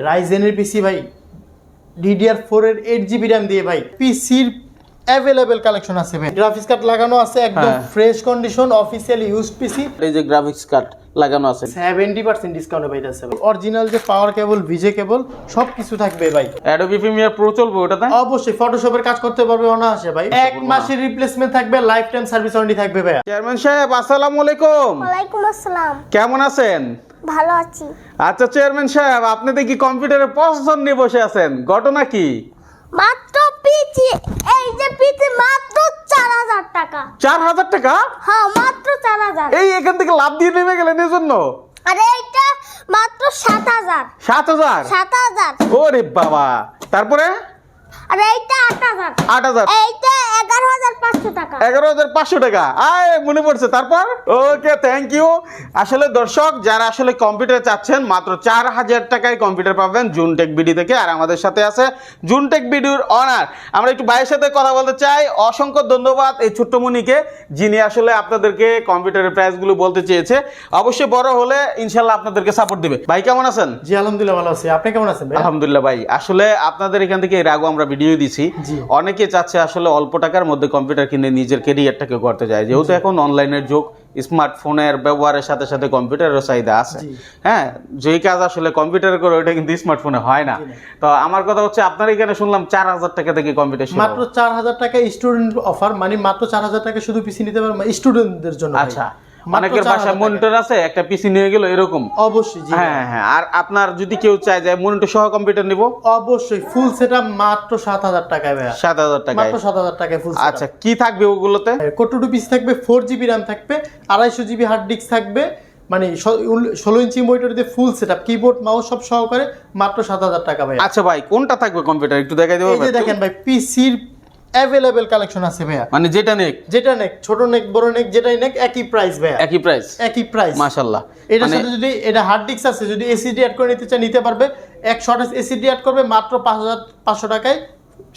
রাইজেনের PC ভাই DDR four এর eight GB RAM দিয়ে ভাই পিসির অ্যাভেলেবেল কালেকশন আছে ভাই। গ্রাফিক্স কার্ড লাগানো আছে একদম। Fresh condition official use PC এই যে গ্রাফিক্স কার্ড লাগানো আছে। সেভেন্টি পার্সেন্ট ডিসকাউন্টে পাইতেছে অরিজিনাল যে পাওয়ার কেবল ভিজে কেবল সব কিছু থাকবে ভাই। অ্যাডোবি প্রিমিয়ার প্রো চলবে ওটাতে? অবশ্যই ফটোশপের কাজ করতে পারবে অনায়াসে ভাই। এক মাসের রিপ্লেসমেন্ট থাকবে লাইফ টাইম সার্ভিস ওয়ারেন্টি থাকবে ভাই চেয়ারম্যান সাহেব আসসালামু আলাইকুম। ওয়ালাইকুম আসসালাম। কেমন আছেন? ভালো আছি। আচ্ছা চেয়ারম্যান সাহেব আপনি দেখি কম্পিউটারে প্রসেসর নিয়ে বসে আছেন। ঘটনা কি? মাত্র পিচি এই যে পিচি মাত্র চার হাজার টাকা। চার হাজার টাকা? হ্যাঁ মাত্র চার হাজার। এই এখান থেকে লাভ দিয়ে নেমে গেলেন এই জন্য আরে এইটা মাত্র সাত হাজার। সাত হাজার? সাত হাজার। ওরে বাবা। তারপরে? আর এইটা আট হাজার। আট হাজার। এইটা এগারো হাজার পাঁচশো টাকা। এগারো হাজার পাঁচশো টাকা। আয় মনে পড়ছে। তারপর? ওকে থ্যাংক ইউ আসলে দর্শক যারা আসলে কম্পিউটার চাচ্ছেন মাত্র চার হাজার টাকায় কম্পিউটার পাবেন জুনটেক বিডি থেকে আর আমাদের সাথে আছে জুনটেক বিডির অনার আমরা একটু ভাইয়ের সাথে কথা বলতে চাই। অসংখ্য ধন্যবাদ এই ছোট্ট মুনিকে যিনি আসলে আপনাদেরকে কম্পিউটারের প্রাইসগুলো বলতে চেয়েছে। অবশ্যই বড় হলে ইনশাল্লাহ আপনাদেরকে সাপোর্ট দিবে। ভাই কেমন আছেন? জি আলহামদুলিল্লাহ ভালো আছি। আপনি কেমন আছেন আলহামদুলিল্লাহ ভাই আসলে আপনাদের এখান থেকে এর আগেও আমরা ভিডিও দিছি। জি। অনেকে চাচ্ছে আসলে অল্প টাকার মধ্যে কম্পিউটার কিনে নিজের কেরিয়ারটাকে করতে যায়। যেহেতু এখন অনলাইনের যুগ স্মার্টফোনের ব্যবহারের সাথে সাথে কম্পিউটারেরও চাহিদা আছে। হ্যাঁ যেই কাজ আসলে কম্পিউটারে করে ওইটা কিন্তু স্মার্টফোনে হয় না। তো আমার কথা হচ্ছে আপনার এখানে শুনলাম চার হাজার টাকা থেকে কম্পিউটার মাত্র চার হাজার টাকা স্টুডেন্ট অফার মানে মাত্র চার হাজার টাকা শুধু পিছিয়ে নিতে পারবে স্টুডেন্টদের জন্য। আচ্ছা। অনেকের বাসায় মনিটর আছে একটা পিসি নিয়ে গেল এরকম। অবশ্যই হ্যাঁ হ্যাঁ আর আপনার যদি কেউ চায় যে মনিটর সহ কম্পিউটার নিব? অবশ্যই ফুল সেটআপ মাত্র সাত হাজার টাকায় ভাইয়া। সাত হাজার টাকায়। মাত্র সাত হাজার টাকায় ফুল আচ্ছা কি থাকবে ওগুলোতে? কোটো পিস থাকবে ফোর জিবি র্যাম থাকবে আড়াইশো জিবি হার্ড ডিস্ক থাকবে মানে ষোলো ইঞ্চি মনিটর দিয়ে ফুল সেটআপ কিবোর্ড মাউস সব সহকারে মাত্র সাত হাজার টাকা ভাই আচ্ছা ভাই কোনটা থাকবে কম্পিউটার একটু দেখাই দেবো দেখেন ভাই পিসির অ্যাভেলেবেল কালেকশন আছে ভাইয়া। মানে যেটা নেক। যেটা নেক ছোট নেক বড় নেক যেটাই নেক একই প্রাইস ভাইয়া। একই প্রাইস একই প্রাইস মাশাআল্লাহ। এটা সাথে যদি এটা হার্ড ডিস্ক আছে যদি এসিডি অ্যাড করে নিতে চায় নিতে পারবে। এক শর্টেজ এসিডি অ্যাড করবে মাত্র পাঁচ হাজার পাঁচশো টাকায়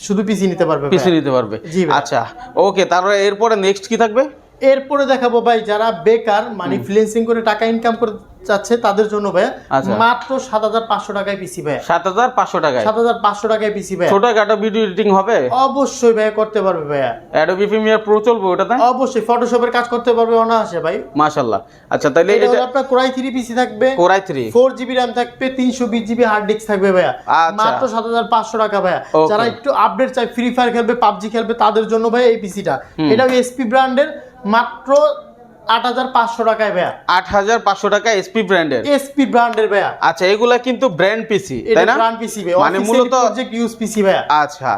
শুধু পিসি নিতে পারবে পিসি নিতে পারবে। জি আচ্ছা ওকে তারপরে এরপরে নেক্সট কি থাকবে? এরপরে দেখাবো ভাই যারা বেকার মানে ফ্রিল্যান্সিং করে টাকা ইনকাম করে চাচ্ছে তাদের জন্য ভাইয়া আচ্ছা। মাত্র সাত হাজার পাঁচশো টাকায় পিসি ভাই। সাত হাজার পাঁচশো টাকায়? সাত হাজার পাঁচশো টাকায় পিসি ভাইয়া ছোটখাটো ভিডিও এডিটিং হবে? অবশ্যই ভাইয়া করতে পারবে ভাইয়া অ্যাডোবি প্রিমিয়ার প্রো চলবে ওটাতে? অবশ্যই ফটোশপের কাজ করতে পারবে অনায়াসে ভাই। মাশাল্লাহ। আচ্ছা তাহলে এটা আপনার কোরাই থ্রি পিসি থাকবে। Core i three four GB RAM থাকবে তিনশো বিশ জিবি হার্ড ডিস্ক থাকবে ভাইয়া। আচ্ছা। মাত্র সাত হাজার পাঁচশো টাকা ভাইয়া। যারা একটু আপডেট চাই ফ্রি ফায়ার খেলবে পাবজি খেলবে তাদের জন্য ভাই এই পিসিটা এটা এসপি ব্র্যান্ডের মাত্র আট হাজার পাঁচশো টাকায় ভাইয়া। আট হাজার পাঁচশো টাকা এসপি ব্র্যান্ডের এসপি ব্র্যান্ডের ভাইয়া। আচ্ছা এগুলা কিন্তু ব্র্যান্ড পিসি তাই না? ব্র্যান্ড পিসি ভাই মানে মূলত ইউজ পিসি ভাইয়া। আচ্ছা।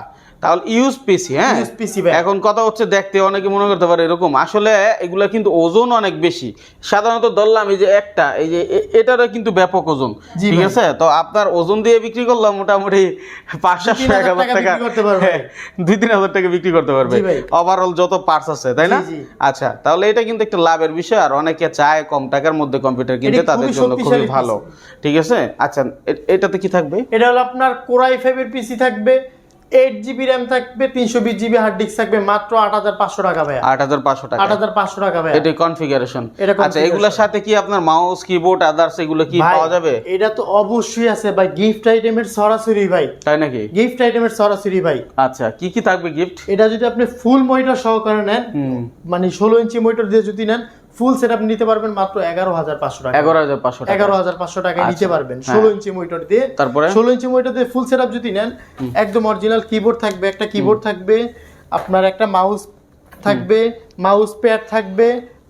তাহলে ইউজ পিসি হ্যাঁ? Use PC ভাই। এখন কথা হচ্ছে দেখতে অনেকে মনে করতে পারে এরকম। আসলে এগুলা কিন্তু ওজন অনেক বেশি। সাধারণত ধরলাম এই যে একটা এই যে এটারও কিন্তু ব্যাপক ওজন ঠিক আছে? তো আপনার ওজন দিয়ে বিক্রি করলাম মোটামুটি পাঁচ সাতশো এক হাজার টাকা। হ্যাঁ, দুই তিন হাজার টাকা বিক্রি করতে পারবে। ওভারঅল যত পার্টস আছে তাই না। আচ্ছা তাহলে এটা কিন্তু একটা লাভের বিষয়। আর অনেকে চায় কম টাকার মধ্যে কম্পিউটার কিনতে তাদের জন্য খুবই ভালো। ঠিক আছে? আচ্ছা এটাতে কি থাকবে? এটা হলো আপনার কোরাই ফাইভের পিসি থাকবে। এইট জিবি র্যাম থাকবে তিনশো বিশ জিবি হার্ড ডিস্ক থাকবে মাত্র আট হাজার পাঁচশো টাকা ভাই আট হাজার পাঁচশো টাকা। আট হাজার পাঁচশো টাকা ভাইয়া। এটা কনফিগারেশন আচ্ছা এগুলোর সাথে কি আপনার মাউস কিবোর্ড আদার্স এগুলো কি পাওয়া যাবে? এটা তো অবশ্যই আছে ভাই গিফট আইটেমের সরাসরি ভাই। তাই নাকি? গিফট আইটেমের সরাসরি ভাই। আচ্ছা কি কি থাকবে গিফট এটা যদি আপনি ফুল মনিটর সহকারে নেন মানে ষোলো ইঞ্চি মনিটর দিয়ে যদি নেন ফুল সেট আপ নিতে পারবেন মাত্র এগারো হাজার পাঁচশো টাকা। এগারো হাজার পাঁচশো টাকা। এগারো হাজার পাঁচশো টাকায় নিতে আচ্ছা, পারবেন। হ্যাঁ। ষোলো ইঞ্চি মনিটর দিয়ে তারপরে? ষোলো ইঞ্চি মনিটর দিয়ে ফুল সেটআপ যদি নেন একদম অরিজিনাল কিবোর্ড থাকবে একটা কিবোর্ড থাকবে আপনার একটা মাউস থাকবে মাউস প্যাড থাকবে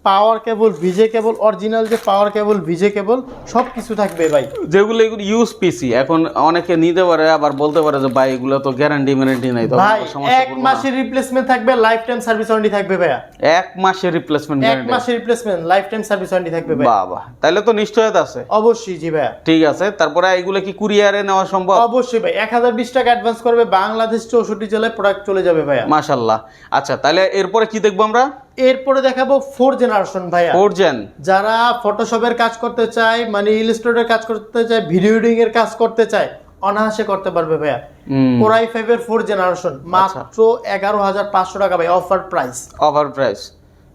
পাওয়ার কেবল ভিজে কেবল অরিজিনাল যে পাওয়ার কেবল ভিজে কেবল সব কিছু থাকবে ভাই। যেগুলো এগুলো ইউজ পিসি এখন অনেকে নিতে পারে আবার বলতে পারে যে ভাই এগুলো তো গ্যারান্টি ম্যারান্টি নাই তো ভাই এক মাসের রিপ্লেসমেন্ট থাকবে লাইফ টাইম সার্ভিস ওয়ারেন্টি থাকবে ভাইয়া। এক মাসের রিপ্লেসমেন্ট এক মাসের replacement lifetime service warranty থাকবে ভাই বাবা তাহলে তো নিশ্চয়তা আছে। অবশ্যই জি ভাইয়া। ঠিক আছে তারপরে এগুলো কি কুরিয়ারে নেওয়া সম্ভব? অবশ্যই ভাই এক হাজার বিশ টাকা অ্যাডভান্স করবে বাংলাদেশ চৌষট্টি জেলায় প্রোডাক্ট চলে যাবে ভাইয়া। মাশাল্লাহ। আচ্ছা তাহলে এরপরে কি দেখব আমরা? এরপরে দেখাবো ফোর জেনারেশন ভাইয়া। ফোর জেন যারা ফটোশপের কাজ করতে চায় মানে ইলিস্ট্রেটরের কাজ করতে চায় ভিডিও এডিটিং এর কাজ করতে চায় অনায়াসে করতে পারবে ভাইয়া। কোরাই ফাইভ এর ফোর জেনারেশন মাত্র এগারো হাজার পাঁচশো টাকা ভাই অফার প্রাইস ওভার প্রাইস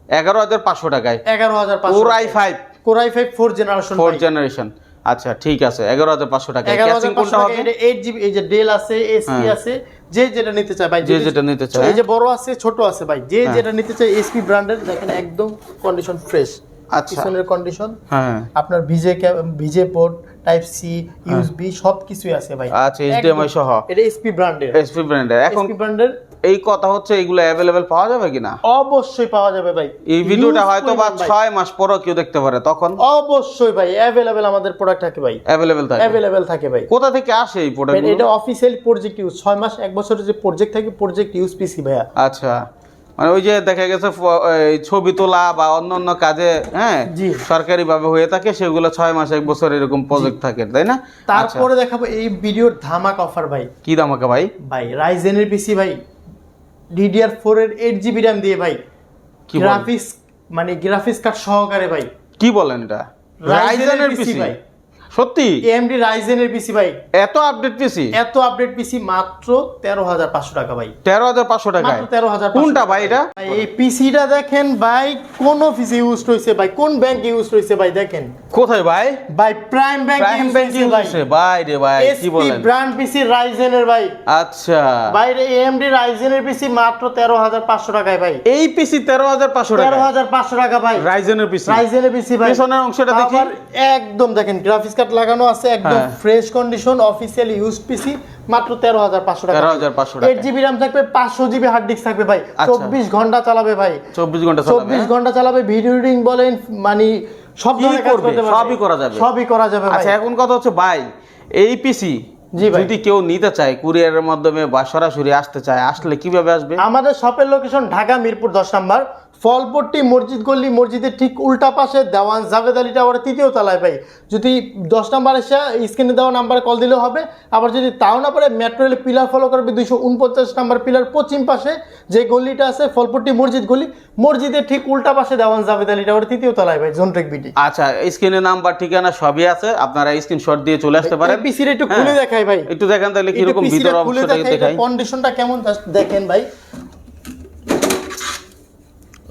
এগারো হাজার পাঁচশো টাকায়। এগারো হাজার four i five core i five four generation four generation আচ্ছা ঠিক আছে এগারো হাজার পাঁচশো টাকা। ক্যাচিং কোনটা হবে? এইট জিবি এই যে ডেল আছে এসপি হ্যাঁ। আছে যে যেটা নিতে চায় ভাই যে যেটা নিতে চায়। এই যে বড় আছে ছোট আছে ভাই যে হ্যাঁ। যেটা নিতে চায় এসপি ব্র্যান্ডের দেখেন একদম কন্ডিশন ফ্রেশ আচ্ছা। পিছনের কন্ডিশন হ্যাঁ। আপনার ভিজে ভিজে পোর্ট টাইপ সি ইউএসবি সব কিছুই আছে ভাই। আচ্ছা, HDMI সহ। এটা এসপি ব্র্যান্ডের এসপি ব্র্যান্ডের এখন এসপি ব্র্যান্ডের এই কথা হচ্ছে এগুলো অ্যাভেলেবেল পাওয়া যাবে কিনা? অবশ্যই পাওয়া যাবে ভাই। এই ভিডিওটা হয়তো বা ছয় মাস পরও কেউ দেখতে পারে তখন? অবশ্যই ভাই অ্যাভেলেবেল আমাদের প্রোডাক্ট থাকে ভাই। অ্যাভেলেবেল থাকে। অ্যাভেলেবেল থাকে ভাই। কোথা থেকে আসে এই প্রোডাক্ট এটা অফিসিয়াল প্রজেক্ট ইউজ ছয় মাস এক বছরের যে প্রজেক্ট থাকে প্রজেক্ট ইউজ পিসি ভাইয়া। আচ্ছা। মানে ওই যে দেখা গেছে ছবি তোলা বা অন্য অন্য কাজে হ্যাঁ। সরকারি ভাবে হয়ে থাকে সেগুলো ছয় মাস এক বছর এরকম প্রজেক্ট থাকে তাই না? আচ্ছা। তারপরে দেখাবো এই ভিডিওর ধামাক অফার ভাই। কি দামাকা ভাই? ভাই রাইজেনের পিসি ভাই। ডিডিআর ফোর এর এইট জিবি র্যাম দিয়ে ভাই। গ্রাফিক্স মানে গ্রাফিক্স কার্ড সহকারে ভাই। কি বলেন এটা? রাইজেনের পিসি ভাই। সত্যি? এএমডি রাইজেনের পিসি ভাই। এত আপডেট পিসি এত আপডেট পিসি মাত্র তেরো হাজার পাঁচশো টাকা ভাই। তেরো হাজার পাঁচশো মাত্র তেরো হাজার কোনটা ভাই এটা? এই পিসিটা দেখেন ভাই কোন অফিসে ইউজ হয়েছে ভাই কোন ব্যাংক ইউজ হয়েছে ভাই দেখেন। কোথায় ভাই? ভাই prime bank prime use banking হয়েছে ভাই। ভাই রে ভাই কি বলেন? ব্র্যান্ড পিসি রাইজেনের ভাই। আচ্ছা। বাইরে এএমডি রাইজেনের পিসি মাত্র তেরো হাজার পাঁচশো টাকায় ভাই। এই পিসি তেরো হাজার পাঁচশো তেরো টাকা হাজার পাঁচশো টাকা ভাই। রাইজেনের পিসি রাইজেনের পিসি ভাই। পেছনের অংশটা দেখি। একদম দেখেন গ্রাফিক্স কার্ড লাগানো আছে একদম। Fresh condition official use PC মাত্র তেরো হাজার পাঁচশো টাকা 13,500 টাকা। এইট জিবি র্যাম থাকবে পাঁচশো জিবি হার্ড ডিস্ক থাকবে ভাই আচ্ছা। চব্বিশ ঘণ্টা চালাবে ভাই চব্বিশ ঘণ্টা চালাবে চব্বিশ হ্যাঁ? ঘণ্টা চালাবে ভিডিও এডিটিং বলেন মানে সব। সবই করা যাবে। সবই করা যাবে ভাই আচ্ছা এখন কথা হচ্ছে ভাই এই পিসি। যদি কেউ নিতে চায় কুরিয়ারের মাধ্যমে বা সরাসরি আসতে চায় আসলে কীভাবে আসবে আমাদের শপের লোকেশন ঢাকা মিরপুর দশ নম্বর ফলপট্টি মসজিদ গল্লি মসজিদের ঠিক উল্টা পাশে দেওয়ান জাভেদ আলী টাওয়ারের তৃতীয় তলায় ভাই। যদি দশ নাম্বার এসে স্ক্রিনে দেওয়া নাম্বারে কল দিলেও হবে। আবার যদি তাও না পারে মেট্রো রেলে পিলার ফলো করবে দুইশো উনপঞ্চাশ নাম্বার পিলার পশ্চিম পাশে যে গল্লিটা আছে ফলপট্টি মসজিদ গলি মসজিদের ঠিক উল্টা পাশে দেওয়ান জাভেদ আলী টাওয়ারের তৃতীয় তলায় ভাই জোনট্রেক বিডি আচ্ছা স্ক্রিনে নাম্বার ঠিকানা সবই আছে। আপনারা স্ক্রিনশট দিয়ে চলে আসতে পারেন। পিসির একটু খুলে হ্যাঁ। দেখাই ভাই। একটু দেখেন তাহলে কীরকম ভিতর অংশটাকে দেখাই কন্ডিশনটা কেমন দেখেন ভাই।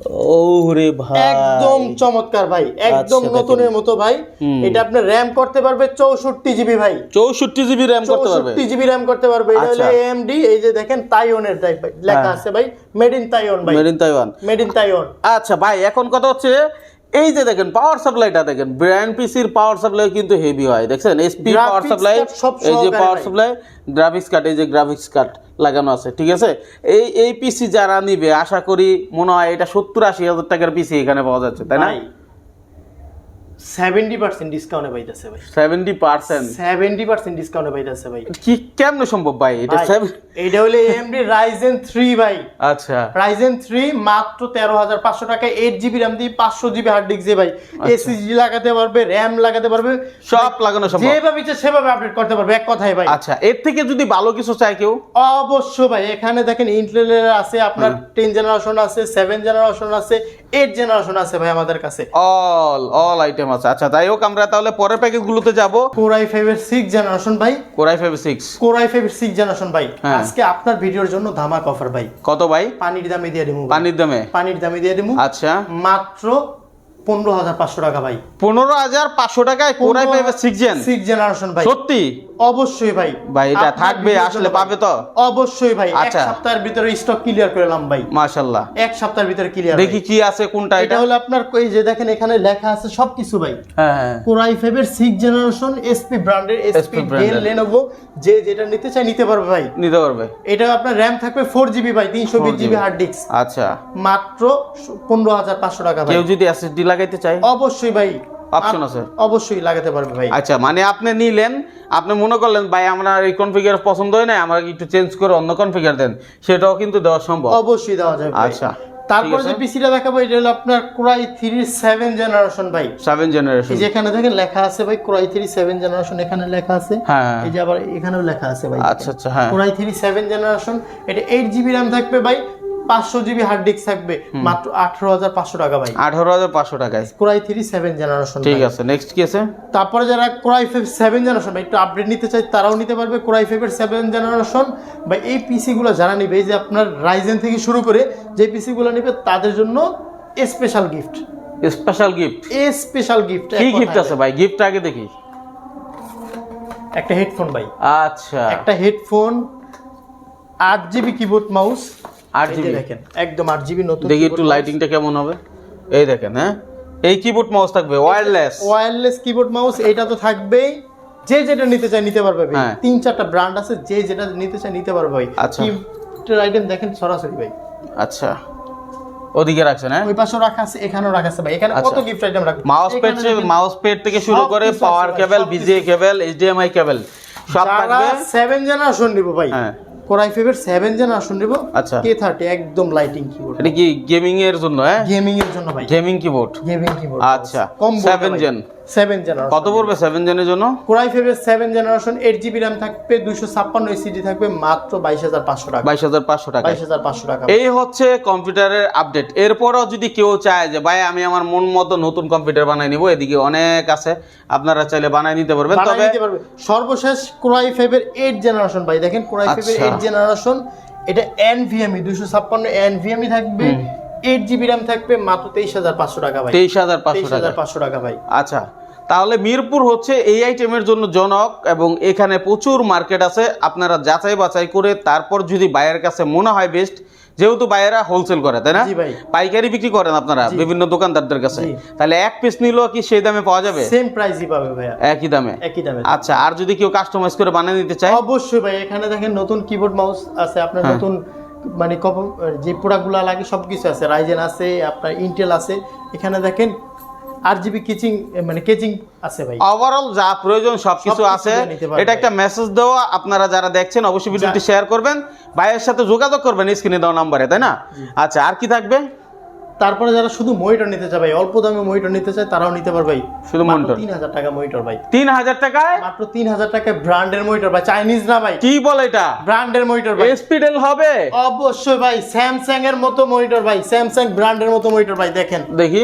ও রে ভাই। একদম চমৎকার ভাই একদম আচ্ছা, নতুনের মতো ভাই। এটা আপনি র্যাম করতে পারবে চৌষট্টি জিবি ভাই। চৌষট্টি জিবি র্যাম করতে পারবে। চৌষট্টি জিবি র্যাম করতে পারবে। এটা হলো AMD এই যে দেখেন তাইওয়ানের টাইপ লেখা হ্যাঁ। আছে ভাই মেড ইন তাইওয়ান ভাই। Made in Taiwan made in Taiwan আচ্ছা ভাই এখন কথা হচ্ছে এই যে দেখেন পাওয়ার সাপ্লাইটা দেখেন ব্র্যান্ড পিসির পাওয়ার সাপ্লাই কিন্তু হেভি হয়। দেখছেন এসপি পাওয়ার সাপ্লাই এই যে পাওয়ার সাপ্লাই গ্রাফিক্স কার্ড এই যে গ্রাফিক্স কার্ড লাগানো আছে ঠিক আছে? এই এই পিসি যারা নিবে আশা করি মনে হয় এটা সত্তর আশি হাজার টাকার পিসি এখানে পাওয়া যাচ্ছে তাই না? সেভেন্টি পার্সেন্ট ডিসকাউন্টে পাইতেছে ভাই। সেভেন্টি পার্সেন্ট সেভেন্টি পার্সেন্ট ডিসকাউন্টে পাইতেছে ভাই। কি কেমনে সম্ভব ভাই? এটা এইটা হলো এএমডি রাইজেন থ্রি ভাই। আচ্ছা। রাইজেন থ্রি মাত্র তেরো হাজার পাঁচশো টাকা এইট জিবি র্যাম দিয়ে পাঁচশো জিবি হার্ড ডিস্ক দিয়ে ভাই। এসএসডি লাগাতে পারবে র্যাম লাগাতে পারবে। সব লাগানো সম্ভব। যেভাবে ইচ্ছে সেভাবে আপডেট করতে পারবে এক কথাই ভাই। আচ্ছা এর থেকে যদি ভালো কিছু চায় কেউ? অবশ্য ভাই এখানে দেখেন ইন্টেলের আছে আপনার টেন জেনারেশন আছে সেভেন জেনারেশন আছে এইট জেনারেশন আছে ভাই আমাদের কাছে। অল অল আইটেম আছে। আচ্ছা যাই হোক আমরা তাহলে পরের প্যাকেজগুলোতে যাব। কোরাই ফাইভ এর সিক্স জেনারেশন ভাই। Core i five six core i five six generation ভাই। হ্যাঁ। আজকে আপনার ভিডিওর জন্য ধামাক অফার ভাই। কত ভাই? পানির দামে দিয়ে দিমু পানির দামে? পানির দামে দিয়ে দিমু। আচ্ছা। মাত্র পনেরো হাজার পাঁচশো টাকা ভাই। পনেরো হাজার পাঁচশো টাকায় core i five six gen six generation ভাই। সত্যি? অবশ্যই ভাই। ভাই, এটা থাকবে, আসলে পাবে তো? অবশ্যই ভাই এক আচ্ছা। সপ্তাহের ভিতরে স্টক ক্লিয়ার করলাম ভাই। মাশাল্লাহ এক সপ্তাহের ভিতরে ক্লিয়ার দেখি কি আছে কোনটা এটা হলো আপনার এই যে দেখেন এখানে লেখা আছে সবকিছু ভাই। হ্যাঁ কোরাই ফাইভের সিক্স জেনারেশন এসপি ব্র্যান্ডের এসপি ডেল। লেনোভো যে যেটা নিতে চাই নিতে পারবে ভাই। নিতে পারবে। এটা আপনার র্যাম থাকবে ফোর জিবি ভাই তিনশো বিশ জিবি হার্ড ডিস্ক আচ্ছা। মাত্র পনেরো হাজার পাঁচশো টাকা ভাই। কেউ যদি এসএসডি লাগাইতে চায়? অবশ্যই ভাই। আপ- আছে? অবশ্যই লাগাতে পারবে ভাই। আচ্ছা মানে আপনি নিলেন আপনি মনে করলেন ভাই আমার এই কনফিগার পছন্দ হয় না আমার একটু চেঞ্জ করে অন্য কনফিগার দেন। সেটাও কিন্তু দেওয়া সম্ভব। অবশ্যই দেওয়া যাবে আচ্ছা, তারপর যে পিসিটা দেখাবো এটা হলো আপনার core i three seven generation ভাই। সেভেন জেনারেশন এই যে এখানে দেখেন লেখা আছে ভাই ক্রাই থ্রি সেভেন জেনারেশন এখানে লেখা আছে। হ্যাঁ। এই যে আবার এখানেও লেখা আছে ভাই। আচ্ছা আচ্ছা হ্যাঁ। Core i three seven generation এটা এইট জিবি র্যাম থাকবে ভাই পাঁচশো জিবি হার্ড ডিস্ক থাকবে মাত্র আঠারো হাজার পাঁচশো টাকা ভাই। আঠারো হাজার পাঁচশো টাকায় কোরাই থ্রি সেভেন জেনারেশন ঠিক আছে নেক্সট কি আছে? তারপরে যারা core i five seven generation একটু আপডেট নিতে চায় তারাও নিতে পারবে কোরাই ফাইভের সেভেন জেনারেশন বা এই পিসিগুলো যারা নিবে এই যে আপনার রাইজেন থেকে শুরু করে যে পিসিগুলো নেবে তাদের জন্য স্পেশাল গিফট স্পেশাল গিফট এ স্পেশাল গিফট কি গিফট আছে ভাই। গিফট আগে দেখি। একটা হেডফোন ভাই। আচ্ছা। একটা হেডফোন আট জিবি কিবোর্ড মাউস আট জিবি দেখেন একদম আট জিবি নতুন দেখি একটু লাইটিংটা কেমন হবে? এই দেখেন হ্যাঁ? এই কিবোর্ড মাউস থাকবে ওয়্যারলেস ওয়্যারলেস কিবোর্ড মাউস এটা তো থাকবেই। যে যেটা নিতে চায় নিতে পারবে ভাই। হ্যাঁ। তিন চারটা ব্র্যান্ড আছে যে যেটা নিতে চায় নিতে পারবে ভাই। আচ্ছা। আইটেম দেখেন সরাসরি ভাই। আচ্ছা। ওদিকে রাখছেন হ্যাঁ? ওই পাশেও রাখা আছে এখানেও রাখা আছে ভাই। এখানে কত। গিফট আইটেম রাখবে? মাউস প্যাড মাউস প্যাড থেকে শুরু করে পাওয়ার কেবল বিজিএ কেবল এইচডিএমআই কেবল সব থাকবে। সেভেন জেনারেশন নিব ভাই। হ্যাঁ। কোরাই ফাইভের সেভেন আসুন নিব। আচ্ছা। কে থার্টি একদম লাইটিং কিবোর্ড এটা কি গেমিং এর জন্য হ্যাঁ? গেমিং এর জন্য ভাই। গেমিং কিবোর্ড গেমিং কিবোর্ড আচ্ছা, কম সেভেন gen। সেভেন জেনারেশন কত পড়বে সেভেন জেনের জন্য? কোরাই ফাইভের seven generation eight GB RAM থাকবে দুইশো ছাপ্পান্ন এসিডি থাকবে মাত্র বাইশ হাজার পাঁচশো টাকা। বাইশ হাজার পাঁচশো টাকা। বাইশ হাজার পাঁচশো টাকা। এই হচ্ছে কম্পিউটারের আপডেট এরপরও যদি কেউ চায় যে ভাই আমি আমার মন মতো নতুন কম্পিউটার বানাই নিব এদিকে অনেক আছে আপনারা চাইলে বানাই নিতে পারবেন। তবে সর্বশেষ কোরাই ফাইভের এইট জেনারেশন ভাই দেখেন কোরাই আচ্ছা। এইট জেনারেশন এটা এনভিএমই দুইশো ছাপ্পান্ন এনভিএমই থাকবে এইট জিবি র্যাম থাকবে মাত্র তেইশ হাজার পাঁচশো টাকা ভাই। তেইশ হাজার পাঁচশো টাকা ভাই। আচ্ছা। তাহলে মিরপুর হচ্ছে এই আইটেমের জন্য জনক এবং এখানে প্রচুর মার্কেট আছে। আপনারা যাচাই বাছাই করে তারপর যদি বায়ের কাছে মনে হয় বেস্ট যেহেতু বায়েরা হোলসেল করে তাই না। পাইকারি বিক্রি করেন আপনারা বিভিন্ন দোকানদারদের কাছে। তাহলে এক পিস নিলেও কি সেই দামে পাওয়া যাবে? সেম প্রাইসই পাবে ভাইয়া। একই দামে? একই দামে। আচ্ছা আর যদি কেউ কাস্টমাইজ করে বানিয়ে নিতে চায়? অবশ্যই ভাই এখানে দেখেন নতুন কিবোর্ড মাউস আছে আপনার হ্যাঁ। নতুন মানে কপ- যে প্রোডাক্টগুলো লাগে সবকিছু আছে রাইজেন আছে আপনার ইন্টেল আছে। এখানে দেখেন আর জিবি কিচিং মানে কেচিং আছে ভাই। ওভারঅল যা প্রয়োজন সবকিছু আছে। এটা একটা মেসেজ দেওয়া আপনারা যারা দেখছেন অবশ্যই ভিডিওটি শেয়ার করবেন। ভাইয়ের সাথে যোগাযোগ করবেন স্ক্রিনে দেওয়া নাম্বারে তাই না? আচ্ছা আর কি থাকবে? তারপরে যারা শুধু মনিটর নিতে চায় ভাই অল্প দামে মনিটর নিতে চায় তারাও নিতে পারবে ভাই। শুধু টাকা মনিটর ভাই। তিন হাজার টাকায়? মাত্র হাজার টাকা ব্র্যান্ডের মনিটর ভাই চাইনিজ না ভাই। কি বলে এটা? ব্র্যান্ডের মনিটর ভাই। স্পিডেল হবে? অবশ্যই ভাই স্যামসাং এর মতো মনিটর ভাই স্যামসাং ব্র্যান্ডের মতো মনিটর ভাই দেখেন। দেখি।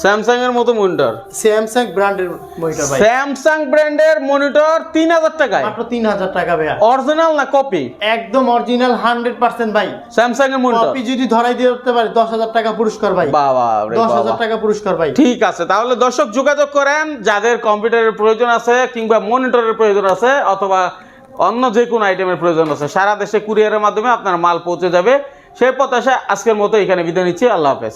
স্যামসাং এর মতো মনিটর স্যামসাং ব্র্যান্ডের মনিটর ভাই। স্যামসাং ব্র্যান্ডের মনিটর তিন হাজার টাকায়। মাত্র তিন হাজার টাকা ভাইয়া। অরিজিনাল না কপি একদম অরিজিনাল হান্ড্রেড পার্সেন্ট ভাই। স্যামসাং এর মনিটর কপি যদি ধরাই দিতে পারে দশ হাজার টাকা পুরস্কার ভাই। বাবা রে দশ হাজার বাবা। টাকা পুরস্কার ভাই। ঠিক আছে তাহলে দর্শক যোগাযোগ করেন যাদের কম্পিউটারের প্রয়োজন আছে কিংবা মনিটরের প্রয়োজন আছে অথবা অন্য যে কোনো আইটেমের প্রয়োজন আছে সারা দেশে কুরিয়ারের মাধ্যমে আপনার মাল পৌঁছে যাবে। সেই প্রত্যাশা আজকের মতো এখানে বিদায় নিচ্ছি আল্লাহ হাফেজ।